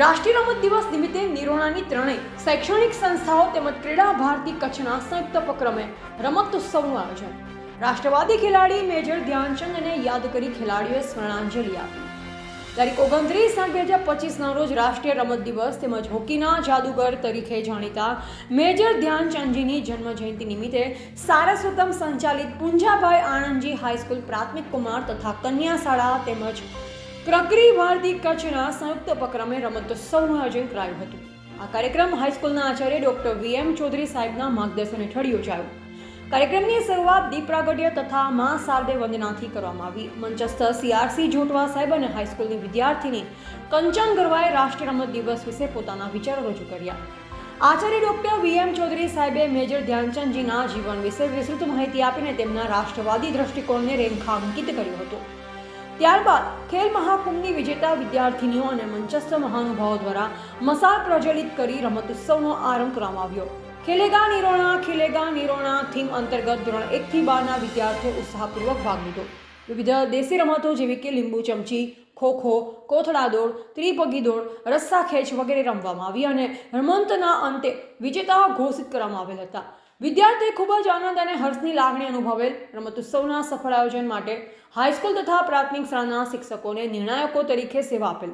રાષ્ટ્રીય રમત દિવસ નિમિત્તે નિરોણાની ત્રણેય શૈક્ષણિક સંસ્થાઓ તેમજ ક્રીડા ભારતી કચ્છના સંયુક્ત ઉપક્રમે રમતોત્સવનું આયોજન. રાષ્ટ્રવાદી ખેલાડી મેજર ધ્યાનચંદને યાદ કરી ખેલાડીઓએ સ્મરણાંજલિ આપી. તારીખ ઓગણત્રીસ આઠ બે હજાર પચીસના રોજ રાષ્ટ્રીય રમત દિવસ તેમજ હોકીના જાદુગર તરીકે જાણીતા મેજર ધ્યાનચંદજીની જન્મ જયંતિ નિમિત્તે સારસ્વતમ સંચાલિત પુંજાભાઈ આણંદજી હાઈસ્કૂલ પ્રાથમિક કુમાર તથા કન્યા શાળા તેમજ ક્રકરી ભારતી કચ્છના સંયુક્ત ઉપક્રમે રમતોત્સવનું આયોજન કરાયું હતું. આ કાર્યક્રમ હાઈસ્કૂલના આચાર્ય ડોક્ટર વી એમ ચૌધરી સાહેબના માર્ગદર્શન હેઠળ યોજાયો. કાર્યક્રમની શરૂઆત દીપ પ્રાગટ્ય તથા મા શારદે વંદનાથી કરવામાં આવી. મંચસ્થ સીઆરસી જોટવા સાહેબ અને હાઈસ્કૂલની વિદ્યાર્થીની કંચન ગરવાએ રાષ્ટ્રીય રમત દિવસ વિશે પોતાના વિચારો રજૂ કર્યા. આચાર્ય ડોક્ટર વી એમ ચૌધરી સાહેબે મેજર ધ્યાનચંદજીના જીવન વિશે વિસ્તૃત માહિતી આપીને તેમના રાષ્ટ્રવાદી દ્રષ્ટિકોણને રેખાંકિત કર્યો હતો. ત્યારબાદ ખેલ મહાકુંભની વિજેતા વિદ્યાર્થીનીઓ અને મંચસ્થ મહાનુભાવો દ્વારા મસાલ પ્રજ્વલિત કરી રમતોત્સવનો આરંભ કરવામાં આવ્યો. ખેલેગા નિરોણા ખેલેગા નિરોણા થીમ અંતર્ગત ધોરણ એકથી બારના વિદ્યાર્થીઓ ઉત્સાહપૂર્વક ભાગ લીધો. વિવિધ દેશી રમતો જેવી કે લીંબુ ચમચી, ખોખો, કોથળા દોડ, ત્રિપગી દોડ, રસ્સા ખેંચ વગેરે રમવામાં આવી અને રમતના અંતે વિજેતાઓ ઘોષિત કરવામાં આવેલ હતા. વિદ્યાર્થીએ ખૂબ જ આનંદ અને હર્ષની લાગણી અનુભવેલ રમતોત્સવના સફળ આયોજન માટે હાઈસ્કૂલ તથા પ્રાથમિક શાળાના શિક્ષકોને નિર્ણાયકો તરીકે સેવા આપેલ.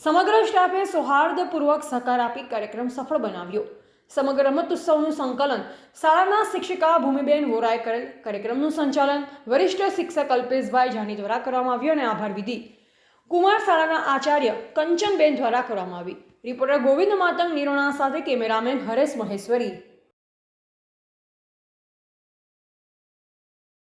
સમગ્ર સ્ટાફે સૌહાર્દપૂર્વક સહકાર આપી કાર્યક્રમ સફળ બનાવ્યો. સમગ્ર રમતોત્સવનું સંકલન શાળાના શિક્ષિકા ભૂમિબેન વોરાએ કરેલ. કાર્યક્રમનું સંચાલન વરિષ્ઠ શિક્ષક અલ્પેશભાઈ જાની દ્વારા કરવામાં આવ્યું અને આભાર વિધિ કુમાર શાળાના આચાર્ય કંચનબેન દ્વારા કરવામાં આવી. રિપોર્ટર ગોવિંદ માતંગ નિરોણા સાથે કેમેરામેન હરેશ મહેશ્વરી.